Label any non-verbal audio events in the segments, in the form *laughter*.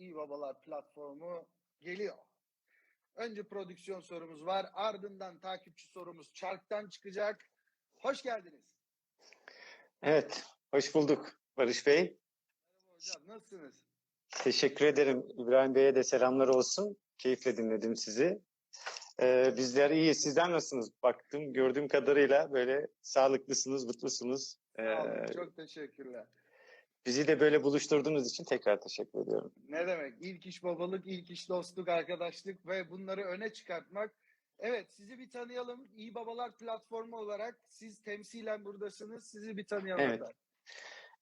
İyi Babalar platformu geliyor. Önce prodüksiyon sorumuz var. Ardından takipçi sorumuz çarktan çıkacak. Hoş geldiniz. Evet, hoş bulduk Barış Bey. Merhaba hocam nasılsınız? Teşekkür ederim. İbrahim Bey'e de selamlar olsun. Keyifle dinledim sizi. Ee, bizler iyi. Sizler nasılsınız? Baktım, gördüğüm kadarıyla böyle sağlıklısınız, mutlusunuz. Ee, Sağ olun, Çok teşekkürler. Bizi de böyle buluşturduğunuz için tekrar teşekkür ediyorum. Ne demek? İlk iş babalık, ilk iş dostluk, arkadaşlık ve bunları öne çıkartmak. Evet sizi bir tanıyalım. İyi Babalar platformu olarak siz temsilen buradasınız. Sizi bir tanıyalım. Evet. efendim.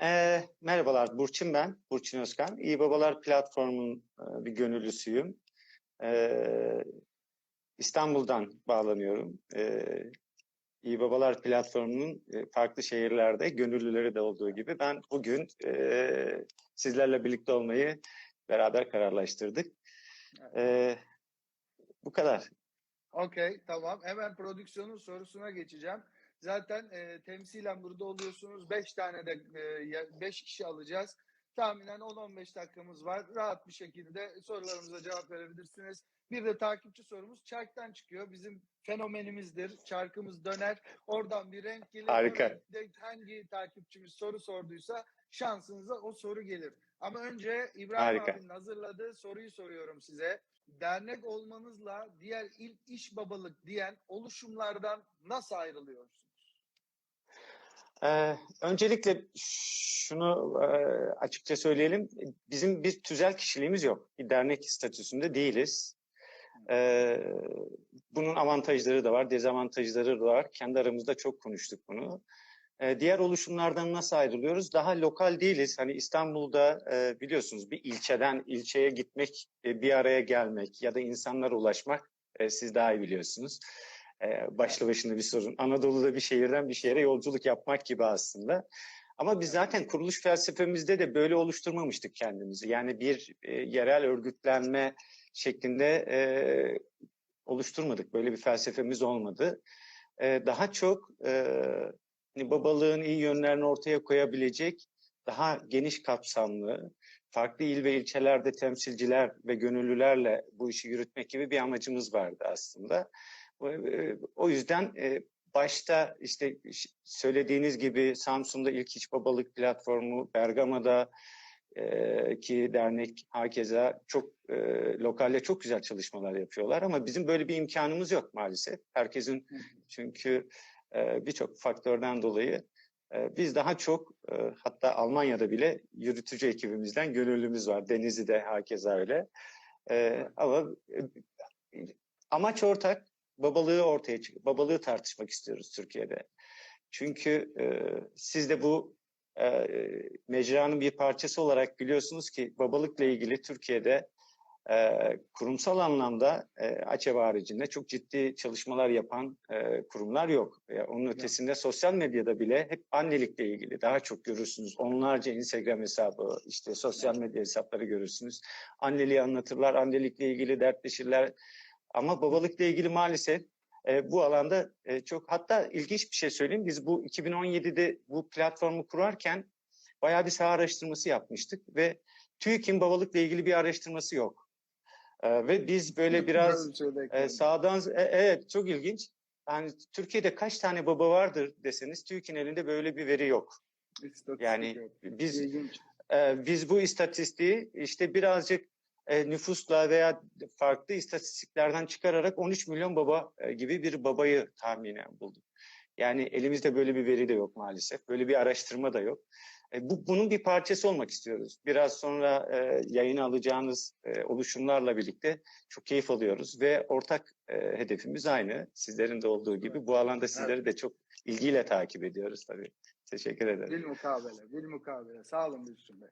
Ee, merhabalar, Burçin ben, Burçin Özkan. İyi Babalar platformunun e, bir gönüllüsüyüm. Ee, İstanbul'dan bağlanıyorum. Ee, İyi Babalar platformunun e, farklı şehirlerde gönüllüleri de olduğu gibi ben bugün e, sizlerle birlikte olmayı beraber kararlaştırdık. Evet. Ee, bu kadar. Okey tamam. Hemen prodüksiyonun sorusuna geçeceğim. Zaten e, temsilen burada oluyorsunuz. 5 tane de 5 kişi alacağız. Tahminen 10-15 dakikamız var. Rahat bir şekilde sorularımıza cevap verebilirsiniz. Bir de takipçi sorumuz çarktan çıkıyor. Bizim fenomenimizdir. Çarkımız döner. Oradan bir renk gelir. Harika. Hangi takipçimiz soru sorduysa şansınıza o soru gelir. Ama önce İbrahim Harika. abinin hazırladığı soruyu soruyorum size. Dernek olmanızla diğer ilk iş babalık diyen oluşumlardan nasıl ayrılıyorsunuz? Ee, öncelikle şunu e, açıkça söyleyelim. Bizim bir tüzel kişiliğimiz yok. Bir dernek statüsünde değiliz. Ee, bunun avantajları da var, dezavantajları da var. Kendi aramızda çok konuştuk bunu. Ee, diğer oluşumlardan nasıl ayrılıyoruz? Daha lokal değiliz. Hani İstanbul'da e, biliyorsunuz bir ilçeden ilçeye gitmek, e, bir araya gelmek ya da insanlara ulaşmak e, siz daha iyi biliyorsunuz. E, başlı başına bir sorun. Anadolu'da bir şehirden bir şehre yolculuk yapmak gibi aslında. Ama biz zaten kuruluş felsefemizde de böyle oluşturmamıştık kendimizi. Yani bir e, yerel örgütlenme şeklinde e, oluşturmadık. Böyle bir felsefemiz olmadı. E, daha çok e, hani babalığın iyi yönlerini ortaya koyabilecek daha geniş kapsamlı, farklı il ve ilçelerde temsilciler ve gönüllülerle bu işi yürütmek gibi bir amacımız vardı aslında. O yüzden başta işte söylediğiniz gibi Samsun'da ilk iç babalık platformu, Bergama'da e, ki dernek hakeza çok e, lokalde çok güzel çalışmalar yapıyorlar ama bizim böyle bir imkanımız yok maalesef. Herkesin çünkü e, birçok faktörden dolayı e, biz daha çok e, hatta Almanya'da bile yürütücü ekibimizden gönüllümüz var. Denizli'de hakeza öyle. E, ama e, amaç ortak babalığı ortaya çıkıyor. Babalığı tartışmak istiyoruz Türkiye'de. Çünkü e, siz de bu e, mecranın bir parçası olarak biliyorsunuz ki babalıkla ilgili Türkiye'de e, kurumsal anlamda e, AÇEV haricinde çok ciddi çalışmalar yapan e, kurumlar yok. E, onun ötesinde sosyal medyada bile hep annelikle ilgili daha çok görürsünüz. Onlarca Instagram hesabı, işte sosyal medya hesapları görürsünüz. Anneliği anlatırlar, annelikle ilgili dertleşirler. Ama babalıkla ilgili maalesef e, bu alanda e, çok hatta ilginç bir şey söyleyeyim. Biz bu 2017'de bu platformu kurarken bayağı bir saha araştırması yapmıştık ve TÜİK'in babalıkla ilgili bir araştırması yok. E, ve biz böyle biraz e, sağdan e, evet çok ilginç. Yani Türkiye'de kaç tane baba vardır deseniz TÜİK'in elinde böyle bir veri yok. Yani biz e, biz bu istatistiği işte birazcık e, nüfusla veya farklı istatistiklerden çıkararak 13 milyon baba e, gibi bir babayı tahminen bulduk. Yani elimizde böyle bir veri de yok maalesef. Böyle bir araştırma da yok. E, bu bunun bir parçası olmak istiyoruz. Biraz sonra e, yayına alacağınız e, oluşumlarla birlikte çok keyif alıyoruz ve ortak e, hedefimiz aynı. Sizlerin de olduğu gibi bu alanda sizleri de çok ilgiyle takip ediyoruz tabii. Teşekkür ederim. Bil mukabele, bil mukabele. Sağ olun Gülsün Bey.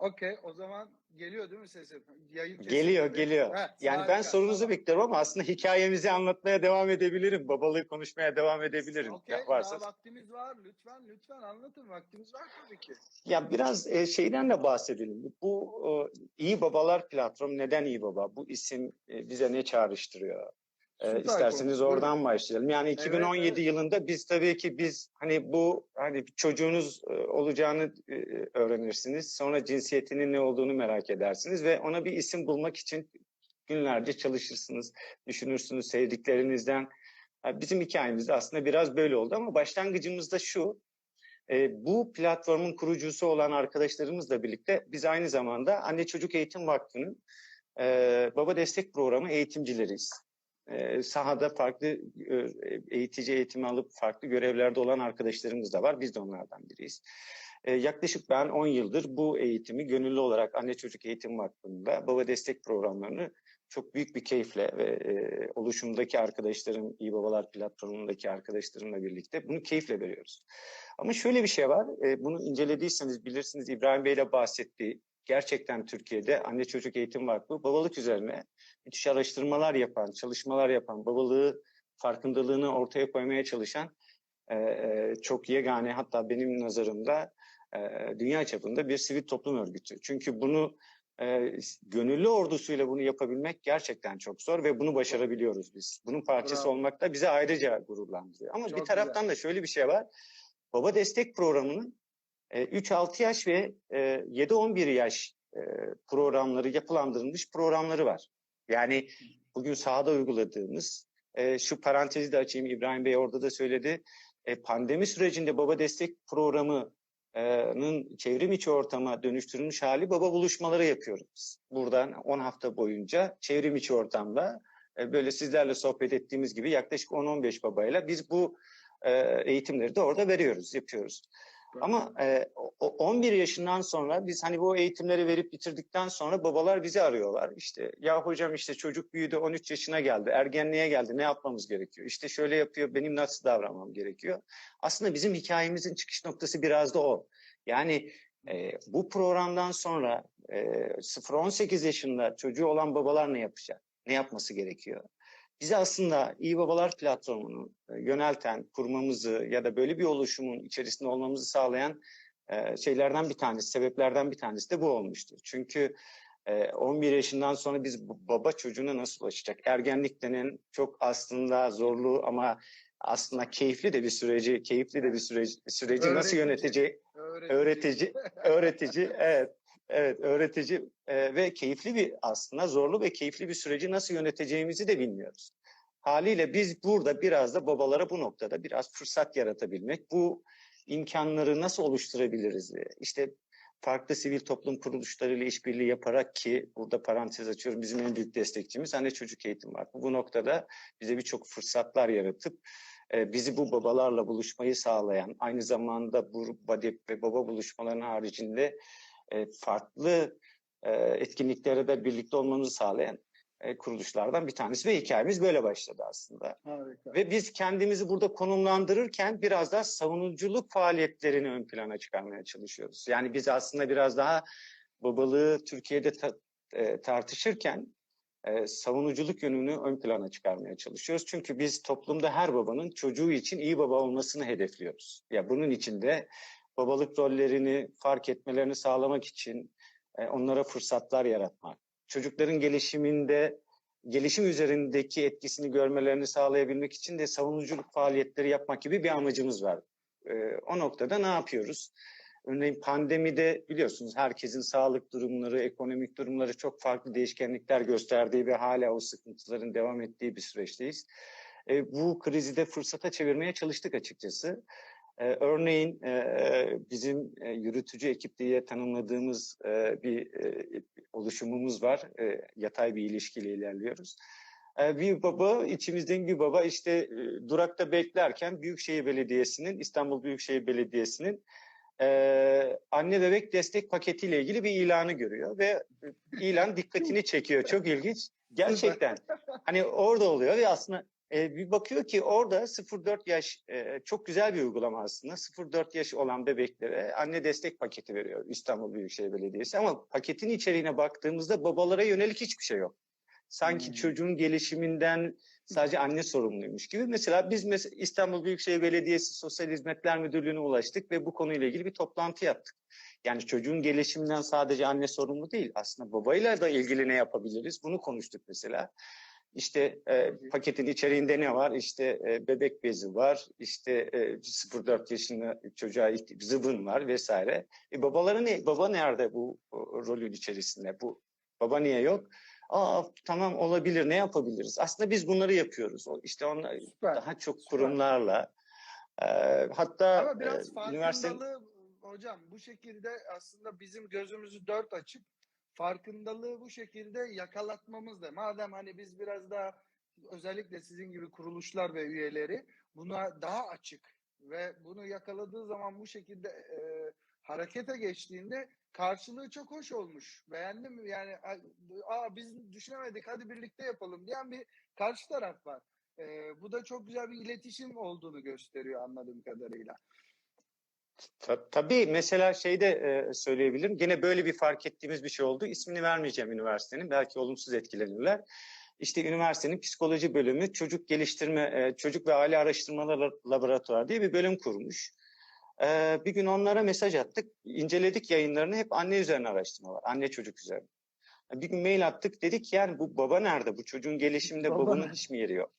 Okey, o zaman geliyor değil mi sesim? Yayın Geliyor, kesildi. geliyor. Ha, yani harika, ben sorunuzu tamam. bekliyorum ama aslında hikayemizi anlatmaya devam edebilirim. Babalığı konuşmaya devam edebilirim. Okey, varsa. daha vaktimiz var. Lütfen, lütfen anlatın. Vaktimiz var tabii ki. Ya biraz e, şeyden de bahsedelim. Bu e, iyi babalar platformu neden iyi baba? Bu isim e, bize ne çağrıştırıyor? Süper isterseniz oradan başlayalım. Yani 2017 evet. yılında biz tabii ki biz hani bu hani çocuğunuz e, olacağını e, öğrenirsiniz. Sonra cinsiyetinin ne olduğunu merak edersiniz ve ona bir isim bulmak için günlerce çalışırsınız, düşünürsünüz sevdiklerinizden. Bizim hikayemiz aslında biraz böyle oldu ama başlangıcımız da şu. e, bu platformun kurucusu olan arkadaşlarımızla birlikte biz aynı zamanda Anne Çocuk Eğitim Vakfı'nın e, baba destek programı eğitimcileriyiz. E, sahada farklı e, eğitici eğitimi alıp farklı görevlerde olan arkadaşlarımız da var. Biz de onlardan biriyiz. E, yaklaşık ben 10 yıldır bu eğitimi gönüllü olarak Anne Çocuk Eğitim Vakfı'nda baba destek programlarını çok büyük bir keyifle ve oluşumdaki arkadaşlarım, İyi Babalar platformundaki arkadaşlarımla birlikte bunu keyifle veriyoruz. Ama şöyle bir şey var, bunu incelediyseniz bilirsiniz İbrahim Bey ile bahsettiği gerçekten Türkiye'de Anne Çocuk Eğitim Vakfı babalık üzerine müthiş araştırmalar yapan, çalışmalar yapan, babalığı farkındalığını ortaya koymaya çalışan e, e, çok yegane hatta benim nazarımda e, dünya çapında bir sivil toplum örgütü. Çünkü bunu e, gönüllü ordusuyla bunu yapabilmek gerçekten çok zor ve bunu başarabiliyoruz biz. Bunun parçası Bravo. olmak da bizi ayrıca gururlandırıyor. Ama Çok bir taraftan da şöyle bir şey var. Baba Destek Programı'nın e, 3-6 yaş ve e, 7-11 yaş e, programları yapılandırılmış programları var. Yani bugün sahada uyguladığımız e, şu parantezi de açayım İbrahim Bey orada da söyledi. E, pandemi sürecinde baba destek programının çevrim içi ortama dönüştürülmüş hali baba buluşmaları yapıyoruz. Buradan 10 hafta boyunca çevrim içi ortamda e, böyle sizlerle sohbet ettiğimiz gibi yaklaşık 10-15 babayla biz bu e, eğitimleri de orada veriyoruz, yapıyoruz. Ama e, 11 yaşından sonra biz hani bu eğitimleri verip bitirdikten sonra babalar bizi arıyorlar. İşte ya hocam işte çocuk büyüdü 13 yaşına geldi, ergenliğe geldi ne yapmamız gerekiyor? İşte şöyle yapıyor benim nasıl davranmam gerekiyor? Aslında bizim hikayemizin çıkış noktası biraz da o. Yani e, bu programdan sonra e, 0-18 yaşında çocuğu olan babalar ne yapacak? Ne yapması gerekiyor? Bize aslında İyi Babalar platformunu e, yönelten, kurmamızı ya da böyle bir oluşumun içerisinde olmamızı sağlayan e, şeylerden bir tanesi, sebeplerden bir tanesi de bu olmuştu. Çünkü e, 11 yaşından sonra biz baba çocuğuna nasıl ulaşacak? Ergenlik denen çok aslında zorlu ama aslında keyifli de bir süreci, keyifli de bir süreci, süreci nasıl Öğretici. yöneteceği öğretici, öğretici, *laughs* evet, evet, öğretici e, ve keyifli bir aslında zorlu ve keyifli bir süreci nasıl yöneteceğimizi de bilmiyoruz. Haliyle biz burada biraz da babalara bu noktada biraz fırsat yaratabilmek, bu imkanları nasıl oluşturabiliriz. İşte farklı sivil toplum kuruluşlarıyla işbirliği yaparak ki burada parantez açıyorum bizim en büyük destekçimiz Anne Çocuk Eğitim Vakfı. Bu noktada bize birçok fırsatlar yaratıp e, bizi bu babalarla buluşmayı sağlayan, aynı zamanda bu BADEP ve baba buluşmalarının haricinde e, farklı e, etkinliklere de birlikte olmamızı sağlayan e, kuruluşlardan bir tanesi ve hikayemiz böyle başladı aslında. Harika. Ve biz kendimizi burada konumlandırırken biraz daha savunuculuk faaliyetlerini ön plana çıkarmaya çalışıyoruz. Yani biz aslında biraz daha babalığı Türkiye'de ta- e, tartışırken e, savunuculuk yönünü ön plana çıkarmaya çalışıyoruz. Çünkü biz toplumda her babanın çocuğu için iyi baba olmasını hedefliyoruz. Ya bunun için de babalık rollerini fark etmelerini sağlamak için e, onlara fırsatlar yaratmak, çocukların gelişiminde gelişim üzerindeki etkisini görmelerini sağlayabilmek için de savunuculuk faaliyetleri yapmak gibi bir amacımız var. E, o noktada ne yapıyoruz? Örneğin pandemide biliyorsunuz herkesin sağlık durumları, ekonomik durumları çok farklı değişkenlikler gösterdiği ve hala o sıkıntıların devam ettiği bir süreçteyiz. E, bu krizi de fırsata çevirmeye çalıştık açıkçası. E, örneğin e, bizim e, yürütücü ekip diye tanımladığımız e, bir oluşumumuz var. Yatay bir ilişkiyle ilerliyoruz. Bir baba, içimizden bir baba işte durakta beklerken Büyükşehir Belediyesi'nin, İstanbul Büyükşehir Belediyesi'nin anne bebek destek paketiyle ilgili bir ilanı görüyor ve ilan dikkatini çekiyor. Çok ilginç. Gerçekten. Hani orada oluyor ve aslında e, bir bakıyor ki orada 0-4 yaş e, çok güzel bir uygulama aslında. 0-4 yaş olan bebeklere anne destek paketi veriyor İstanbul Büyükşehir Belediyesi. Ama paketin içeriğine baktığımızda babalara yönelik hiçbir şey yok. Sanki Hmm. çocuğun gelişiminden sadece anne sorumluymuş gibi. Mesela biz mesela İstanbul Büyükşehir Belediyesi Sosyal Hizmetler Müdürlüğü'ne ulaştık ve bu konuyla ilgili bir toplantı yaptık. Yani çocuğun gelişiminden sadece anne sorumlu değil. Aslında babayla da ilgili ne yapabiliriz? Bunu konuştuk mesela. İşte e, paketin içeriğinde ne var? İşte e, bebek bezi var, işte e, 0-4 yaşında çocuğa zıbın var vesaire. E, babaları ne? Baba nerede bu o, rolün içerisinde? Bu baba niye yok? Aa tamam olabilir. Ne yapabiliriz? Aslında biz bunları yapıyoruz. İşte onlar Süper. daha çok kurumlarla e, hatta Ama biraz e, üniversite hocam bu şekilde aslında bizim gözümüzü dört açıp farkındalığı bu şekilde yakalatmamız da. Madem hani biz biraz daha özellikle sizin gibi kuruluşlar ve üyeleri buna daha açık ve bunu yakaladığı zaman bu şekilde e, harekete geçtiğinde karşılığı çok hoş olmuş. Beğendim yani aa biz düşünemedik hadi birlikte yapalım diyen bir karşı taraf var. E, bu da çok güzel bir iletişim olduğunu gösteriyor anladığım kadarıyla. Ta- Tabii mesela şeyde e, söyleyebilirim. Gene böyle bir fark ettiğimiz bir şey oldu. İsmini vermeyeceğim üniversitenin. Belki olumsuz etkilenirler. İşte üniversitenin psikoloji bölümü çocuk geliştirme, e, çocuk ve aile araştırmaları laboratuvarı diye bir bölüm kurmuş. E, bir gün onlara mesaj attık. inceledik yayınlarını. Hep anne üzerine araştırma var. Anne çocuk üzerine. Bir gün mail attık. Dedik yani bu baba nerede? Bu çocuğun gelişiminde Baba babanın hiç mi yeri yok?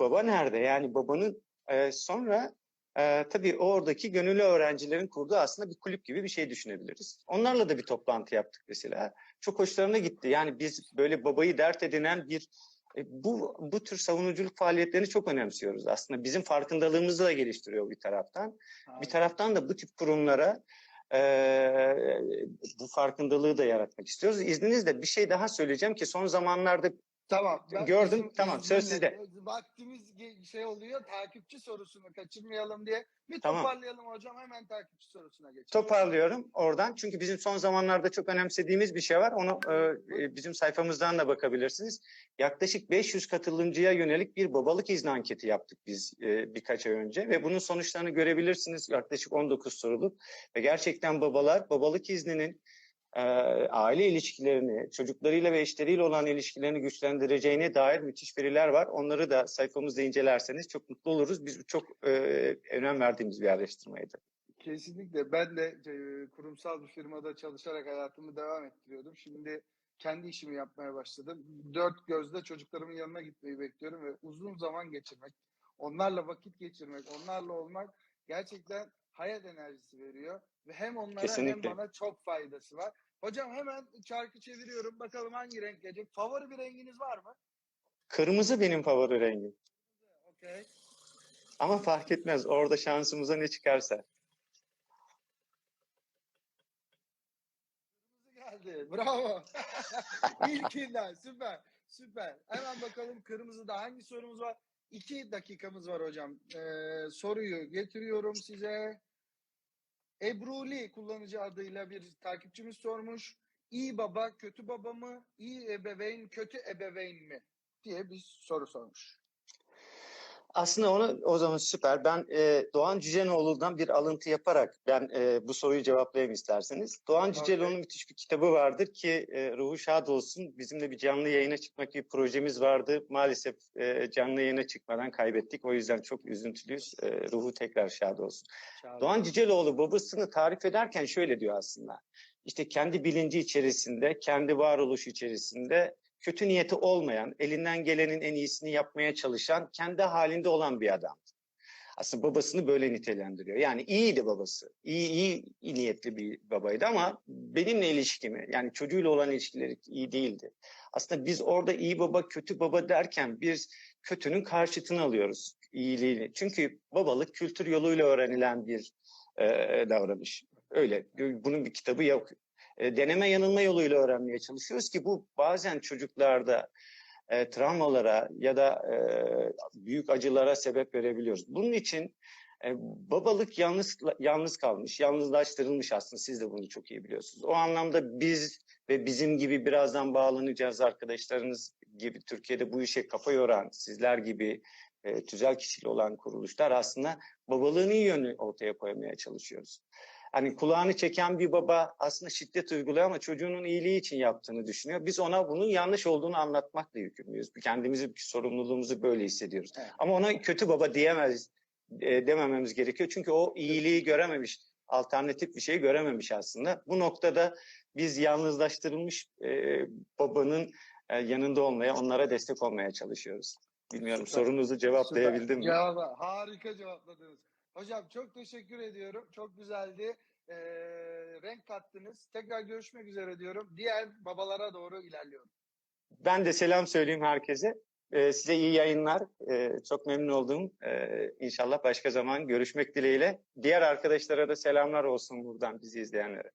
Baba nerede? Yani babanın e, sonra ee, tabii oradaki gönüllü öğrencilerin kurduğu aslında bir kulüp gibi bir şey düşünebiliriz. Onlarla da bir toplantı yaptık mesela. Çok hoşlarına gitti. Yani biz böyle babayı dert edinen bir e, bu bu tür savunuculuk faaliyetlerini çok önemsiyoruz. Aslında bizim farkındalığımızı da geliştiriyor bir taraftan. Bir taraftan da bu tip kurumlara e, bu farkındalığı da yaratmak istiyoruz. İzninizle bir şey daha söyleyeceğim ki son zamanlarda Tamam. ben Gördüm, izin- tamam, söz sizde. Vaktimiz şey oluyor takipçi sorusunu kaçırmayalım diye. Bir Tamam. toparlayalım hocam hemen takipçi sorusuna geçelim. toparlıyorum oradan. Çünkü bizim son zamanlarda çok önemsediğimiz bir şey var. Onu e, e, bizim sayfamızdan da bakabilirsiniz. Yaklaşık 500 katılımcıya yönelik bir babalık izni anketi yaptık biz e, birkaç ay önce ve bunun sonuçlarını görebilirsiniz. Yaklaşık 19 soruluk ve gerçekten babalar babalık izninin e, aile ilişkilerini, çocuklarıyla ve eşleriyle olan ilişkilerini güçlendireceğine dair müthiş veriler var. Onları da sayfamızda incelerseniz çok mutlu oluruz. Biz çok e, önem verdiğimiz bir araştırmaydı. Kesinlikle. Ben de e, kurumsal bir firmada çalışarak hayatımı devam ettiriyordum. Şimdi kendi işimi yapmaya başladım. Dört gözle çocuklarımın yanına gitmeyi bekliyorum ve uzun zaman geçirmek, onlarla vakit geçirmek, onlarla olmak gerçekten hayat enerjisi veriyor. Ve hem onlara Kesinlikle. hem bana çok faydası var. Hocam hemen çarkı çeviriyorum. Bakalım hangi renk gelecek. Favori bir renginiz var mı? Kırmızı benim favori rengim. Okey. Ama fark etmez. Orada şansımıza ne çıkarsa. geldi. Bravo. *laughs* İlkinden süper. Süper. Hemen bakalım kırmızıda hangi sorumuz var? İki dakikamız var hocam. Ee, soruyu getiriyorum size. Ebruli kullanıcı adıyla bir takipçimiz sormuş. İyi baba kötü baba mı? İyi ebeveyn kötü ebeveyn mi? diye bir soru sormuş. Aslında onu o zaman süper. Ben e, Doğan Cücenoğlu'dan bir alıntı yaparak ben e, bu soruyu cevaplayayım isterseniz. Doğan Okey. Cüceloğlu'nun müthiş bir kitabı vardır ki e, ruhu şad olsun. Bizimle bir canlı yayına çıkmak gibi projemiz vardı. Maalesef e, canlı yayına çıkmadan kaybettik. O yüzden çok üzüntülüyüz. E, ruhu tekrar şad olsun. Doğan Cüceloğlu babasını tarif ederken şöyle diyor aslında. İşte kendi bilinci içerisinde, kendi varoluş içerisinde kötü niyeti olmayan, elinden gelenin en iyisini yapmaya çalışan, kendi halinde olan bir adam. Aslında babasını böyle nitelendiriyor. Yani iyiydi babası. İyi, iyi, iyi niyetli bir babaydı ama benimle ilişkimi, yani çocuğuyla olan ilişkileri iyi değildi. Aslında biz orada iyi baba, kötü baba derken biz kötünün karşıtını alıyoruz iyiliğini. Çünkü babalık kültür yoluyla öğrenilen bir e, davranış. Öyle. Bunun bir kitabı yok. E, deneme yanılma yoluyla öğrenmeye çalışıyoruz ki bu bazen çocuklarda e, travmalara ya da e, büyük acılara sebep verebiliyoruz. Bunun için e, babalık yalnız yalnız kalmış, yalnızlaştırılmış aslında siz de bunu çok iyi biliyorsunuz. O anlamda biz ve bizim gibi birazdan bağlanacağız arkadaşlarınız gibi Türkiye'de bu işe kafa yoran sizler gibi e, tüzel kişili olan kuruluşlar aslında babalığın iyi yönü ortaya koymaya çalışıyoruz. Hani kulağını çeken bir baba aslında şiddet uyguluyor ama çocuğunun iyiliği için yaptığını düşünüyor. Biz ona bunun yanlış olduğunu anlatmakla yükümlüyüz. Kendimizi, sorumluluğumuzu böyle hissediyoruz. Evet. Ama ona kötü baba diyemez, e, demememiz gerekiyor. Çünkü o iyiliği görememiş, alternatif bir şey görememiş aslında. Bu noktada biz yalnızlaştırılmış e, babanın e, yanında olmaya, onlara destek olmaya çalışıyoruz. Bilmiyorum sorunuzu cevaplayabildim mi? Cevabı, harika cevapladınız. Hocam çok teşekkür ediyorum. Çok güzeldi. Ee, renk kattınız. Tekrar görüşmek üzere diyorum. Diğer babalara doğru ilerliyorum. Ben de selam söyleyeyim herkese. Ee, size iyi yayınlar. Ee, çok memnun oldum. Ee, inşallah başka zaman görüşmek dileğiyle. Diğer arkadaşlara da selamlar olsun buradan bizi izleyenlere.